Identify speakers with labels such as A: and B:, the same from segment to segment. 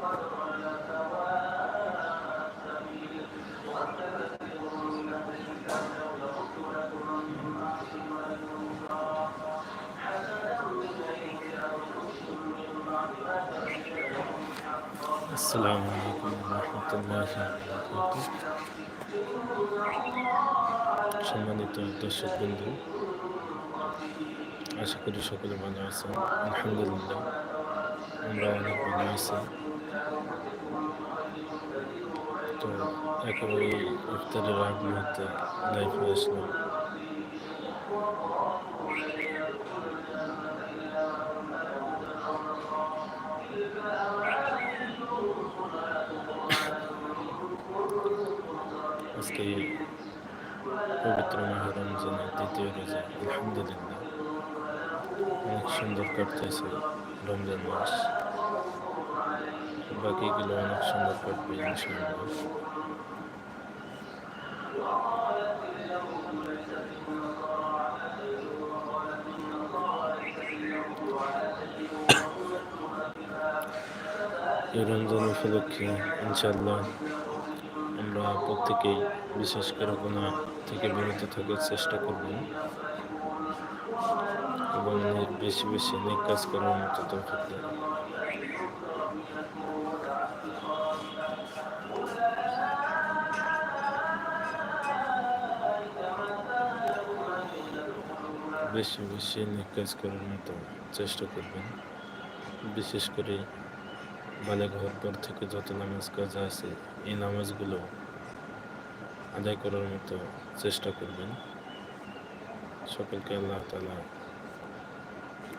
A: السلام عليكم ورحمة الله وبركاته. شمالي تردش البندو أشكر شكل من عصر الحمد لله. عمره ونحن عصر তো একেবারে ইফতারের আগ মুহূর্তে লাইফে আসলাম। আজকে পবিত্র মাহ রমজানের দ্বিতীয় রোজা, আলহামদুলিল্লাহ। অনেক সুন্দর কাটতেছে রমজান মাস। বাকিগুলো অনেক সুন্দর কাটবে ইনশাআল্লাহ। এই রমজান উপলক্ষে, ইনশাআল্লাহ, আমরা প্রত্যেকেই বিশেষ করে গুণা থেকে বিরত থাকার চেষ্টা করব। এবং বেশি বেশি নেক কাজ করার মতো তৌফিক দেন বেশি বেশি কাজ করার মতো চেষ্টা করবেন। বিশেষ করে বালেক হওয়ার পর থেকে যত নামাজ কাজ আছে, এই নামাজগুলো আদায় করার মতো চেষ্টা করবেন। সকলকে আল্লাহ তালা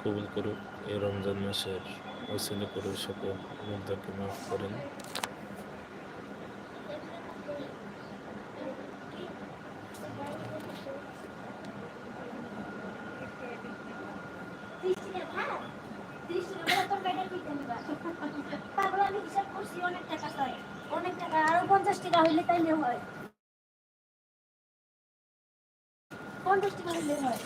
A: কবুল করুক। এই রমজান মাসের ওসিলে করে সকল মুদ্রাকে মাফ করেন।
B: তারপরে আমি হিসাব করছি অনেক টাকা চাই অনেক টাকা আরও পঞ্চাশ টাকা হইলে তাইলে হয় পঞ্চাশ টাকা হইলে হয়।